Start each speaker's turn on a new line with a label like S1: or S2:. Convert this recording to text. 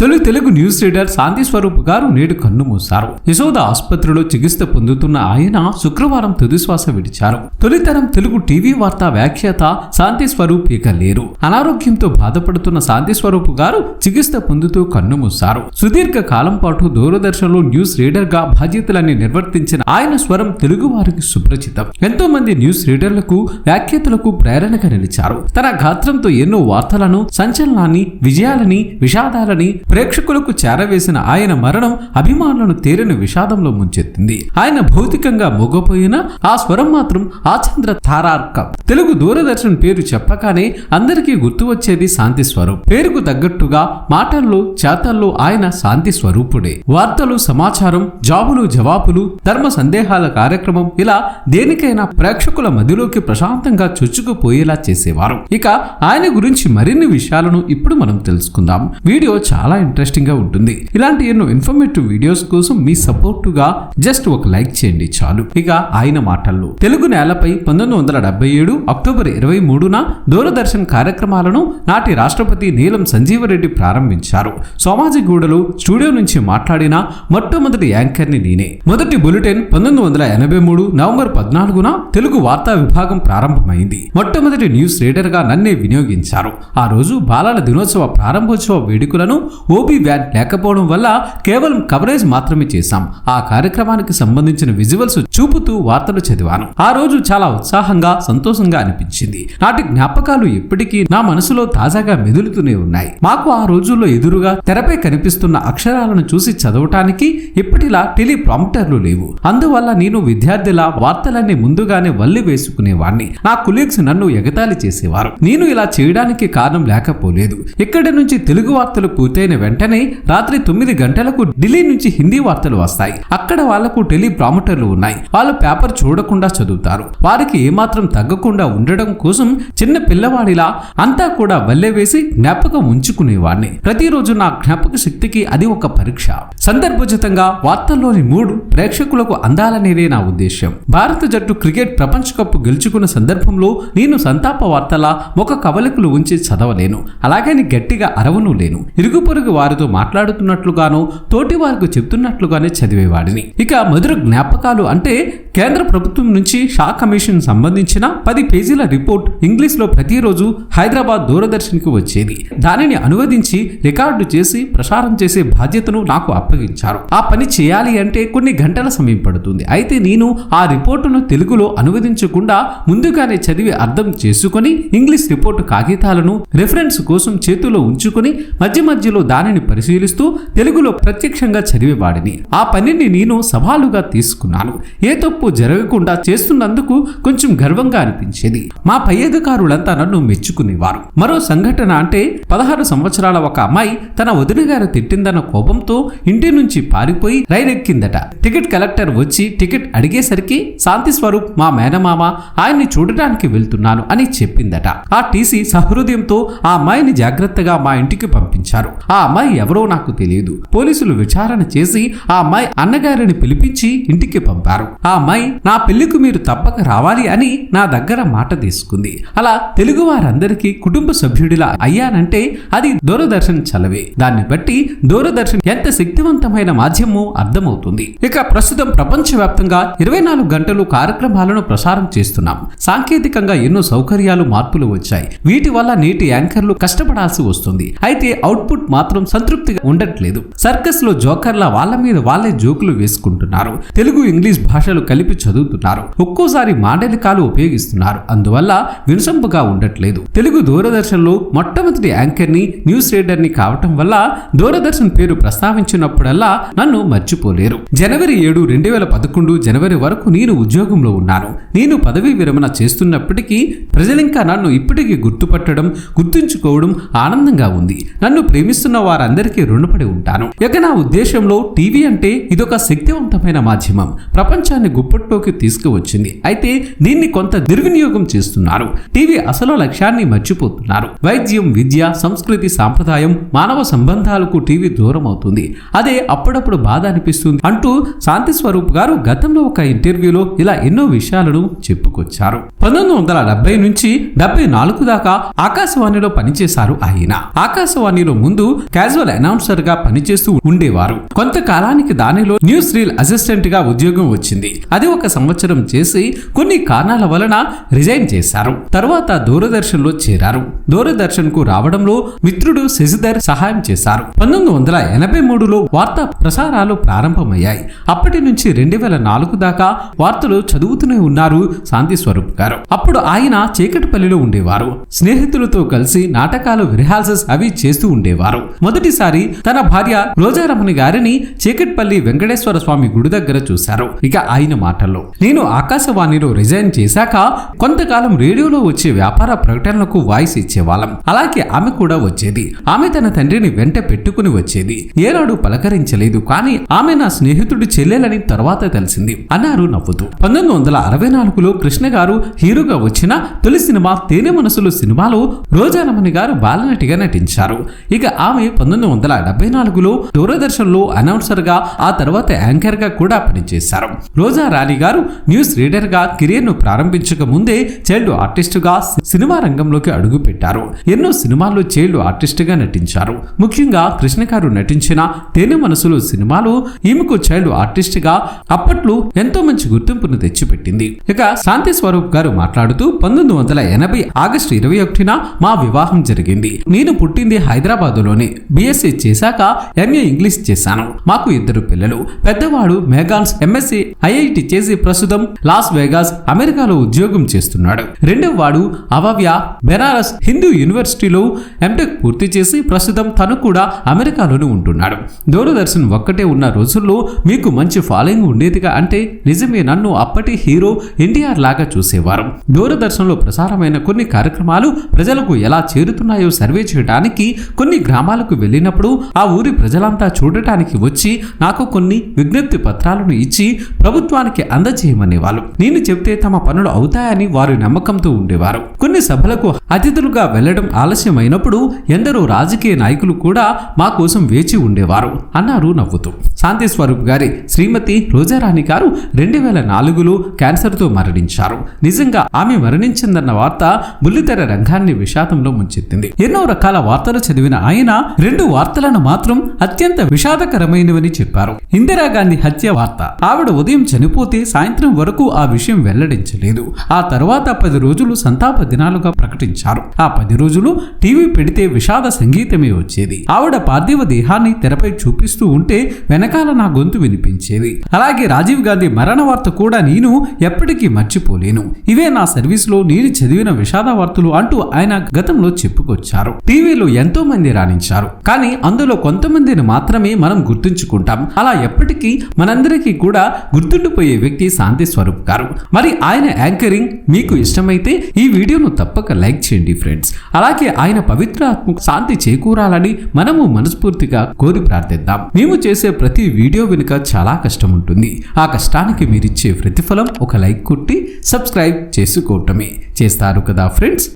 S1: తొలి Telugu news reader Shanti Swaroop గారు నేడు కన్నుమూశారు. యశోద ఆసుపత్రిలో చికిత్స పొందుతున్న ఆయన శుక్రవారం తుదిశ్వాస విడిచారు. తొలితరం తెలుగు టీవీ వార్తా వ్యాఖ్యాత శాంతి స్వరూప్ ఇక లేరు. అనారోగ్యంతో బాధపడుతున్న శాంతి స్వరూప్ గారు చికిత్స పొందుతూ కన్నుమూశారు. సుదీర్ఘ కాలం పాటు దూరదర్శన్లో న్యూస్ రీడర్గా బాధ్యతలన్నీ నిర్వర్తించిన ఆయన స్వరం తెలుగు వారికి సుపరిచితం. ఎంతో మంది న్యూస్ రీడర్లకు వ్యాఖ్యాతలకు ప్రేరణగా నిలిచారు. తన గాత్రంతో ఎన్నో వార్తలను సంచలనాన్ని విజయాలని విషాదాలని ప్రేక్షకులకు చేరవేసిన ఆయన మరణం అభిమానులను తేలిన విషాదంలో ముంచెత్తింది. ఆయన భౌతికంగా మూగపోయిన ఆ స్వరం మాత్రం ఆచంద్ర తారార్కం. తెలుగు దూరదర్శన్ పేరు చెప్పగానే అందరికీ గుర్తు వచ్చేది శాంతి స్వరూప్ పేరుకు తగ్గట్టుగా మాటల్లో చేతల్లో ఆయన శాంతి స్వరూపుడే. వార్తలు సమాచారం జాబులు జవాబులు ధర్మ సందేహాల కార్యక్రమం ఇలా దేనికైనా ప్రేక్షకుల మదిలోకి ప్రశాంతంగా చొచ్చుకుపోయేలా చేసేవారు. ఇక ఆయన గురించి మరిన్ని విషయాలను ఇప్పుడు మనం తెలుసుకుందాం. వీడియో చాలా ఇంట్రెస్టింగ్గా ఉంటుంది. ఇలాంటి ఎన్నో ఇన్ఫర్మేటివ్ వీడియోస్ కోసం మీ సపోర్టుగా జస్ట్ ఒక లైక్ చేయండి చాలు. ఇక ఆయన మాటల్లో. తెలుగు నేలపై పంతొమ్మిది వందల డెబ్బై ఏడు అక్టోబర్ ఇరవై మూడున దూరదర్శన్ కార్యక్రమాలను నాటి రాష్ట్రపతి నీలం సంజీవరెడ్డి ప్రారంభించారు. సోమాజిగూడలో స్టూడియో నుంచి మాట్లాడిన మొట్టమొదటి యాంకర్ని నేనే. మొదటి బులెటిన్ పంతొమ్మిది వందల ఎనభై మూడు నవంబర్ పద్నాలుగున తెలుగు వార్తా విభాగం ప్రారంభమైంది. మొట్టమొదటి న్యూస్ రీడర్గా నన్నే వినియోగించారు. ఆ రోజు బాలల దినోత్సవ ప్రారంభోత్సవ వేడుకలను ఓబీ వ్యాన్ లేకపోవడం వల్ల కేవలం కవరేజ్ మాత్రమే చేశాం. ఆ కార్యక్రమానికి సంబంధించిన విజువల్స్ చూపుతూ వార్తలు చదివాను. ఆ రోజు చాలా ఉత్సాహంగా సంతోషంగా అనిపించింది. నాటి జ్ఞాపకాలు ఎప్పటికీ నా మనసులో తాజాగా మెదులుతూనే ఉన్నాయి. మాకు ఆ రోజుల్లో ఎదురుగా తెరపై కనిపిస్తున్న అక్షరాలను చూసి చదవటానికి ఇప్పటిలా టెలిప్రాంప్టర్లు లేవు. అందువల్ల నేను విద్యార్థుల వార్తలన్నీ ముందుగానే వల్లి వేసుకునేవాణ్ణి. నా కులీగ్స్ నన్ను ఎగతాళి చేసేవారు. నేను ఇలా చేయడానికి కారణం లేకపోలేదు. ఇక్కడి నుంచి తెలుగు వార్తలు పూర్తయిన వెంటనే రాత్రి తొమ్మిది గంటలకు ఢిల్లీ నుంచి హిందీ వార్తలు వస్తాయి. అక్కడ వాళ్ళకు టెలి ప్రాంప్టర్లు ఉన్నాయి. వాళ్ళు పేపర్ చూడకుండా చదువుతారు. వారికి ఏమాత్రం తగ్గకుండా ఉండడం కోసం చిన్న పిల్లవాడిలా అంతా కూడా వల్లె వేసి జ్ఞాపకం ఉంచుకునేవాడిని. ప్రతిరోజు నా జ్ఞాపక శక్తికి అది ఒక పరీక్ష. సందర్భోచితంగా వార్తల్లోని మూడు ప్రేక్షకులకు అందాలనేదే నా ఉద్దేశ్యం. భారత జట్టు క్రికెట్ ప్రపంచ కప్ గెలుచుకున్న సందర్భంలో నేను సంతాప వార్తల ఒక కవలికలు ఉంచి చదవలేను. అలాగని గట్టిగా అరవను లేను. ఇరుగు వారికి వారితో మాట్లాడుతున్నట్లుగానో తోటి వారికి చెప్తున్నట్లుగానే చదివేవాడిని. ఇక మధుర జ్ఞాపకాలు అంటే కేంద్ర ప్రభుత్వం నుంచి షా కమిషన్ సంబంధించిన పది పేజీల రిపోర్ట్ ఇంగ్లీష్లో ప్రతిరోజు హైదరాబాద్ దూరదర్శన్కి వచ్చేది. దానిని అనువదించి రికార్డు చేసి ప్రసారం చేసే బాధ్యతను నాకు అప్పగించారు. ఆ పని చేయాలి అంటే కొన్ని గంటల సమయం పడుతుంది. అయితే నేను ఆ రిపోర్టును తెలుగులో అనువదించకుండా ముందుగానే చదివి అర్థం చేసుకొని ఇంగ్లీష్ రిపోర్టు కాగితాలను రెఫరెన్స్ కోసం చేతిలో ఉంచుకొని మధ్య మధ్యలో దానిని పరిశీలిస్తూ తెలుగులో ప్రత్యక్షంగా చదివేవాడిని ఆ పనిని నేను సవాలుగా తీసుకున్నాను. ఏ తప్పు జరగకుండా చేస్తున్నందుకు కొంచెం గర్వంగా అనిపించేది. మా పై అధికారులంతా నన్ను మెచ్చుకునేవారు. మరో సంఘటన అంటే పదహారు సంవత్సరాల ఒక అమ్మాయి తన వదిన గారు తిట్టిందన్న కోపంతో ఇంటి నుంచి పారిపోయి రైలు ఎక్కిందట. టికెట్ కలెక్టర్ వచ్చి టికెట్ అడిగేసరికి శాంతి స్వరూప్ మా మేనమామ ఆయన్ని చూడటానికి వెళ్తున్నాను అని చెప్పిందట. ఆ టీసీ సహృదయంతో ఆ అమ్మాయిని జాగ్రత్తగా మా ఇంటికి పంపించారు. ఆ అమ్మాయి ఎవరో నాకు తెలియదు. పోలీసులు విచారణ చేసి ఆ అమ్మాయి అన్నగారిని పిలిపించి ఇంటికి పంపారు. ఆ అమ్మాయి నా పెళ్ళికి మీరు తప్పక రావాలి అని నా దగ్గర మాట తీసుకుంది. అలా తెలుగు వారందరికీ కుటుంబ సభ్యుడిలా అయ్యానంటే అది దూరదర్శన్ చలవే. దాన్ని బట్టి దూరదర్శన్ ఎంత శక్తివంతమైన మాధ్యమం అర్థమవుతుంది. ఇక ప్రస్తుతం ప్రపంచవ్యాప్తంగా ఇరవై నాలుగు గంటలు కార్యక్రమాలను ప్రసారం చేస్తున్నాం. సాంకేతికంగా ఎన్నో సౌకర్యాలు మార్పులు వచ్చాయి. వీటి వల్ల నేటి యాంకర్లు కష్టపడాల్సి వస్తుంది. అయితే అవుట్పుట్ మాత్రం సంతృప్తిగా ఉండట్లేదు. సర్కస్లో జోకర్ల వాళ్ళ మీద వాళ్ళే జోకులు వేసుకుంటున్నారు. తెలుగు ఇంగ్లీష్ భాషలు కలిపి చదువుతున్నారు. ఒక్కోసారి మాండలికాలు ఉపయోగిస్తున్నారు. అందువల్ల వినసొంపుగా ఉండట్లేదు. తెలుగు దూరదర్శన్లో మొట్టమొదటి యాంకర్ని న్యూస్ రీడర్ని కావటం వల్ల దూరదర్శన్ పేరు ప్రస్తావించినప్పుడల్లా నన్ను మర్చిపోలేరు. జనవరి ఏడు రెండు వేల పదకొండు జనవరి వరకు నేను ఉద్యోగంలో ఉన్నాను. నేను పదవీ విరమణ చేస్తున్నప్పటికీ ప్రజలింకా నన్ను ఇప్పటికీ గుర్తుపట్టడం గుర్తుంచుకోవడం ఆనందంగా ఉంది. నన్ను ప్రేమిస్తున్న వారందరికీ రుణపడి ఉంటాను. ఇక నా ఉద్దేశంలో టీవీ అంటే ఇదొక శక్తివంతమైన మాధ్యమం. ప్రపంచాన్ని గుప్పట్లోకి తీసుకువచ్చింది. అయితే దీన్ని కొంత దుర్వినియోగం చేస్తున్నారు. టీవీ అసలు లక్ష్యాన్ని మర్చిపోతున్నారు. వైద్యం విద్య సంస్కృతి సాంప్రదాయం మానవ సంబంధాలకు టీవీ దూరం అవుతుంది అదే అప్పుడప్పుడు బాధ అనిపిస్తుంది అంటూ శాంతి స్వరూప్ గారు గతంలో ఒక ఇంటర్వ్యూలో ఇలా ఎన్నో విషయాలను చెప్పుకొచ్చారు. పంతొమ్మిది వందల డెబ్బై నుంచి డెబ్బై నాలుగు దాకా ఆకాశవాణిలో పనిచేశారు ఆయన. ఆకాశవాణిలో ముందు క్యాజువల్ అనౌన్సర్గా పనిచేస్తూ ఉండేవారు. కొంతకాలానికి దానిలో న్యూస్ రీల్ అసిస్టెంట్గా ఉద్యోగం వచ్చింది. అది ఒక సంవత్సరం చేసి కొన్ని కారణాల వలన రిజైన్ చేశారు. తర్వాత దూరదర్శన్లో చేరారు. దూరదర్శన్కు రావడంలో మిత్రుడు శశిధర్ సహాయం చేశారు. పంతొమ్మిది వందల ఎనభై మూడులో వార్తా ప్రసారాలు ప్రారంభమయ్యాయి. అప్పటి నుంచి రెండు వేల నాలుగు దాకా వార్తలు చదువుతూనే ఉన్నారు శాంతి స్వరూప్ గారు. అప్పుడు ఆయన చీకటిపల్లిలో ఉండేవారు. స్నేహితులతో కలిసి నాటకాలు రిహార్సల్స్ అవి చేస్తూ ఉండేవారు. మొదటిసారి తన భార్య రోజారమణి గారిని చీకట్పల్లి వెంకటేశ్వర స్వామి గుడి దగ్గర చూశారు. ఇక ఆయన మాటల్లో నేను ఆకాశవాణిలో రిజైన్ చేశాక కొంతకాలం రేడియోలో వచ్చే వ్యాపార ప్రకటనలకు వాయిస్ ఇచ్చేవాళ్ళం. అలాగే ఆమె కూడా వచ్చేది. ఆమె తన తండ్రిని వెంట పెట్టుకుని వచ్చేది. ఏనాడు పలకరించలేదు. కానీ ఆమె నా స్నేహితుడు చెల్లెలని తర్వాత తెలిసింది. అన్నారు నవ్వుతూ. పంతొమ్మిది వందల అరవై నాలుగులో కృష్ణ గారు హీరోగా వచ్చిన తొలి సినిమా తేనె మనసులు సినిమాలో రోజారమణి గారు బాలనటిగా నటించారు. ఇక ఆమె పంతొమ్మిది వందల డెబ్బై నాలుగులో దూరదర్శన్లో అనౌన్సర్గా ఆ తర్వాత యాంకర్గా కూడా పనిచేశారు. రోజా రాణి గారు న్యూస్ రీడర్గా ను ప్రారంభించక ముందే చైల్డ్ ఆర్టిస్ట్గా సినిమా రంగంలోకి అడుగు పెట్టారు ఎన్నో సినిమాల్లో చైల్డ్ ఆర్టిస్ట్గా నటించారు. ముఖ్యంగా కృష్ణ గారు నటించిన తేనె మనసులు సినిమాలు ఈమెకు చైల్డ్ ఆర్టిస్ట్గా అప్పట్లో ఎంతో మంచి గుర్తింపును తెచ్చిపెట్టింది. ఇక శాంతి స్వరూప్ గారు మాట్లాడుతూ పంతొమ్మిది వందల ఎనభై ఆగస్టు ఇరవై ఒకటిన మా వివాహం జరిగింది. నేను పుట్టింది హైదరాబాదులోనే. బిఎస్సి చేశాక ఎంఏ ఇంగ్లీష్ చేశాను. మాకు ఇద్దరు పిల్లలు. పెద్దవాడు మెగాన్స్ ఎంఎస్సీ ఐఐటి చేసి ప్రస్తుతం లాస్ వేగాస్ అమెరికాలో ఉద్యోగం చేస్తున్నాడు. రెండవ వాడు అవవ్య బెనారస్ హిందూ యూనివర్సిటీలో ఎంటెక్ పూర్తి చేసి ప్రస్తుతం తను కూడా అమెరికాలోనే ఉంటున్నాడు. దూరదర్శన్ ఒక్కటే ఉన్న రోజుల్లో మీకు మంచి ఫాలోయింగ్ ఉండేదిగా అంటే నిజమే నన్ను అప్పటి హీరో ఎన్టీఆర్ లాగా చూసేవారు. దూరదర్శన్లో ప్రసారమైన కొన్ని కార్యక్రమాలు ప్రజలకు ఎలా చేరుతున్నాయో సర్వే చేయడానికి కొన్ని గ్రామాలకు వెళ్ళినప్పుడు ఆ ఊరి ప్రజలంతా చూడటానికి వచ్చి నాకు కొన్ని విజ్ఞప్తి పత్రాలను ఇచ్చి ప్రభుత్వానికి అందజేయమనేవాళ్ళు నేను చెప్తే తమ పనులు అవుతాయని వారు నమ్మకంతో ఉండేవారు. కొన్ని సభలకు అతిథులుగా వెళ్ళడం ఆలస్యమైనప్పుడు ఎందరో రాజకీయ నాయకులు కూడా మా కోసం వేచి ఉండేవారు. అన్నారు నవ్వుతూ. శాంతి స్వరూప్ గారి శ్రీమతి రోజారాణి గారు రెండు వేల నాలుగులో క్యాన్సర్తో మరణించారు. నిజంగా ఆమె మరణించిందన్న వార్త బుల్లితెర రంగాన్ని విషాదంలో ముంచెత్తింది. ఎన్నో రకాల వార్తలు చదివిన ఆయన రెండు వార్తలను మాత్రం అత్యంత విషాదకరమైనవని చెప్పారు. ఇందిరాగాంధీ హత్య వార్త. ఆవిడ ఉదయం చనిపోతే సాయంత్రం వరకు ఆ విషయం వెల్లడించలేదు. ఆ తర్వాత పది రోజులు సంతాప దినాలుగా ప్రకటించారు. ఆ పది రోజులు టీవీ పెడితే విషాద సంగీతమే వచ్చేది. ఆవిడ పార్థివ దేహాన్ని తెరపై చూపిస్తూ ఉంటే వెనకాల నా గొంతు వినిపించేది. అలాగే రాజీవ్ గాంధీ మరణ వార్త కూడా నేను ఎప్పటికీ మర్చిపోలేను. ఇవే నా సర్వీస్లో నేను చదివిన విషాద వార్తలు అంటూ ఆయన గతంలో చెప్పుకొచ్చారు. టీవీలో ఎంతో మంది రాణించారు. కానీ అందులో కొంతమందిని మాత్రమే మనం గుర్తుంచుకుంటాం. అలా ఎప్పటికీ మనందరికీ కూడా గుర్తుండిపోయే వ్యక్తి శాంతి స్వరూప్ గారు. మరి ఆయన యాంకరింగ్ మీకు ఇష్టమైతే ఈ వీడియోను తప్పక లైక్ చేయండి ఫ్రెండ్స్. అలాగే ఆయన పవిత్ర ఆత్మకు శాంతి చేకూరాలని మనము మనస్ఫూర్తిగా కోరి ప్రార్థిద్దాం. మేము చేసే ప్రతి వీడియో వెనుక చాలా కష్టం ఉంటుంది. ఆ కష్టానికి మీరిచ్చే ప్రతిఫలం ఒక లైక్ కొట్టి సబ్స్క్రైబ్ చేసుకోవటమే. చేస్తారు కదా ఫ్రెండ్స్?